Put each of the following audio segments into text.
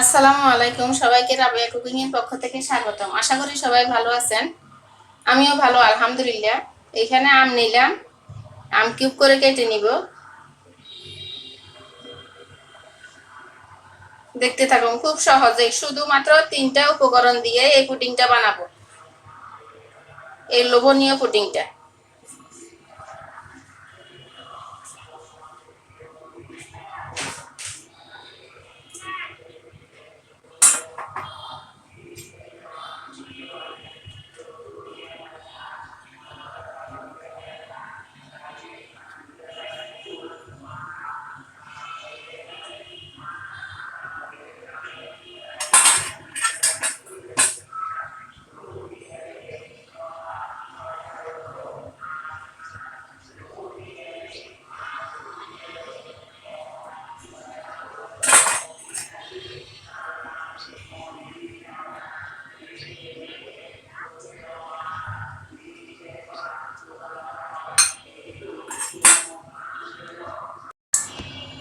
আসসালামু আলাইকুম, সবাইকে রাবিয়া কুকিং এর পক্ষ থেকে স্বাগতম। আশা করি সবাই ভালো আছেন। আমিও ভালো, আলহামদুলিল্লাহ। এখানে আম নিলাম। আম কিউব করে কেটে নিব। দেখতে থাকুন, খুব সহজে শুধুমাত্র তিনটা উপকরণ দিয়ে এই পুডিংটা বানাবো। এই লোভনীয় পুডিংটা।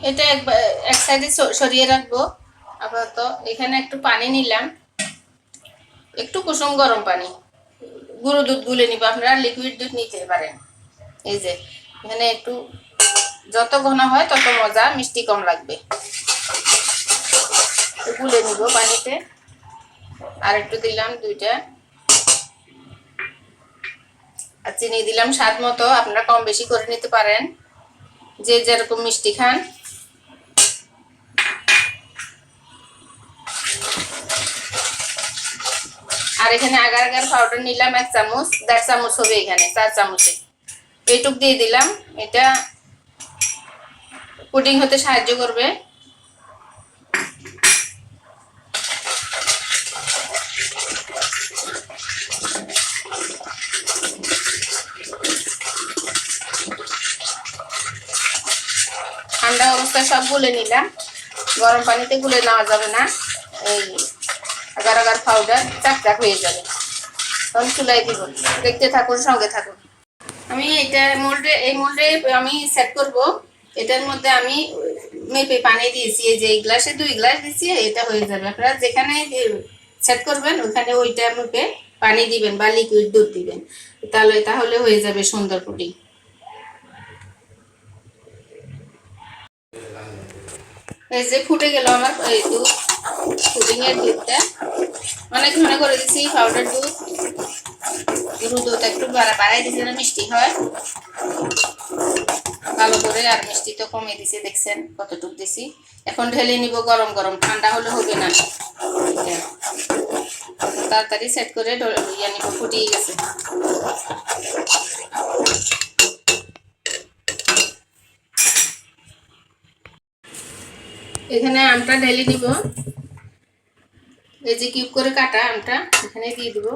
এটা এক সাইডে সরিয়ে রাখব। আপাতত এখানে একটু পানি নিলাম। একটু কুসুম গরম পানি। গুঁড়ো দুধ গুলে নিব। আপনারা লিকুইড দুধ নিতে পারেন। এই যে, এখানে একটু যত ঘন হয় তত মজা, মিষ্টি কম লাগবে। গুলে নিব পানিতে। আর একটু দিলাম দুইটা। আর চিনি দিলাম স্বাদ মতো। আপনারা কম বেশি করে নিতে পারেন। যে যেরকম মিষ্টি খান। আর এখানে আগার আগার পাউডার নিলাম এক চামচ, দেড় চামচ হবে এখানে, চার চামচে। এইটুক দিয়ে দিলাম। এটা পুডিং হতে সাহায্য করবে। ঠান্ডা অবস্থায় সব গুলে নিলাম। গরম পানিতে গুলে নেওয়া যাবে না। এই আগার পাউডার চাকচাক হয়ে যাবে। তখন চুলাই দিব। দেখতে থাকুন, সঙ্গে থাকুন। আমি এটা মোল্ডে এই মোল্ডে আমি সেট করব। এটার মধ্যে আমি মেপে পানি দিয়েছি। এই যে এই গ্লাসে দুই গ্লাস দিচ্ছি এটা হয়ে যাবে। আপনারা যেখানে সেট করবেন, ওখানে ওইটা মেপে পানি দিবেন বা লিকুইড দুধ দিবেন। তাহলে তাহলে হয়ে যাবে সুন্দর পুডিং এই যে ফুটে গেল আমার, এই দুধ পুডিং এর দুধটা। অনেক ঘন করে দিচ্ছি পাউডার দুধ। গরু দুধ একটু বাড়াই দিচ্ছে না মিষ্টি হয়। ভালো করে আর মিষ্টি তো কমে দিছে, দেখছেন কতটুকু দিছি। এখন ঢেলে নিব গরম গরম, ঠান্ডা হলে হবে না। তাড়াতাড়ি সেট করে ইয়ে নিব, ফুটিয়ে গেছে। এখানে আমটা ঢেলে দিব এই যে কিউব করে কাটা আমটা, এখানে দিয়ে দিব।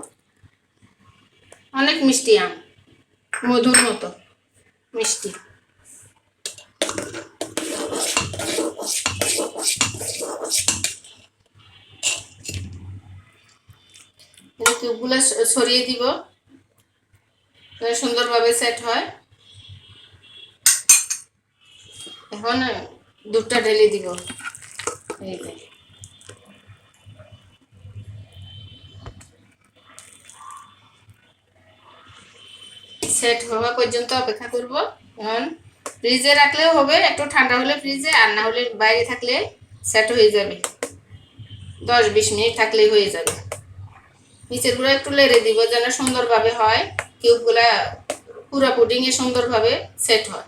অনেক মিষ্টি আম, মধুর মতো, মিষ্টি। কিউবগুলো সরিয়ে দিব সুন্দরভাবে সেট হয়। এখন দুধটা ঢেলে দিব। সেট হওয়া পর্যন্ত অপেক্ষা করব। এখন ফ্রিজে রাখলেও হবে, একটু ঠান্ডা হলে ফ্রিজে আর না হলে বাইরে থাকলে সেট হয়ে যাবে। দশ বিশ মিনিট থাকলেই হয়ে যাবে। নিচেরগুলো একটু লেড়ে দিব যেন সুন্দরভাবে হয়। কিউবগুলা পুরো পুডিংয়ে সুন্দরভাবে সেট হয়।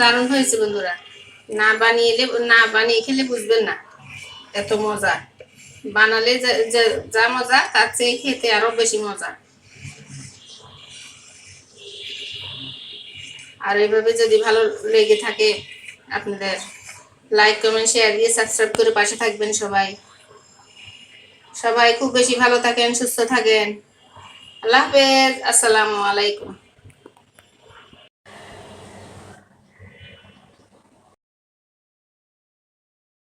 দারুণ হয়েছে বন্ধুরা। না বানিয়ে না বানিয়ে খেলে বুঝবেন না। এত মজা। বানালে যা- মজা, তার চেয়ে খেতে আরও বেশি মজা। আর এইভাবে যদি ভালো লেগে থাকে আপনাদের লাইক কমেন্ট শেয়ার দিয়ে সাবস্ক্রাইব করে পাশে থাকবেন সবাই। সবাই খুব বেশি ভালো থাকেন, সুস্থ থাকেন। আল্লাহ হাফেজ। আসসালামু আলাইকুম।